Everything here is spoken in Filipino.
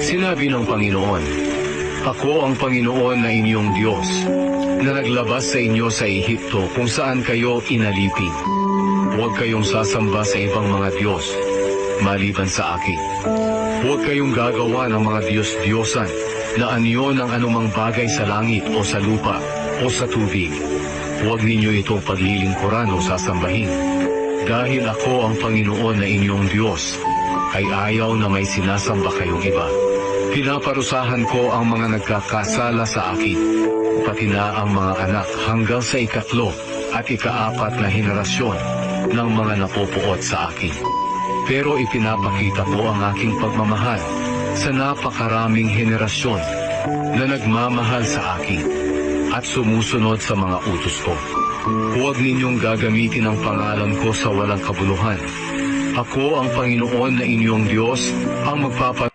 Sinabi ng Panginoon, Ako ang Panginoon na inyong Diyos, na naglabas sa inyo sa Ehipto kung saan kayo inalipin. Huwag kayong sasamba sa ibang mga Diyos, maliban sa akin. Huwag kayong gagawa ng mga Diyos-Diyosan na anyo ng anumang bagay sa langit o sa lupa o sa tubig. Huwag ninyo itong paglilingkuran o sasambahin. Dahil ako ang Panginoon na inyong Diyos, ay ayaw na may sinasamba kayong iba. Pinaparusahan ko ang mga nagkakasala sa akin, pati na ang mga anak hanggang sa ikatlo at ikaapat na henerasyon ng mga napupuot sa akin. Pero ipinapakita ko ang aking pagmamahal sa napakaraming henerasyon na nagmamahal sa akin at sumusunod sa mga utos ko. Huwag ninyong gagamitin ang pangalan ko sa walang kabuluhan. Ako ang Panginoon na inyong Diyos ang magpapa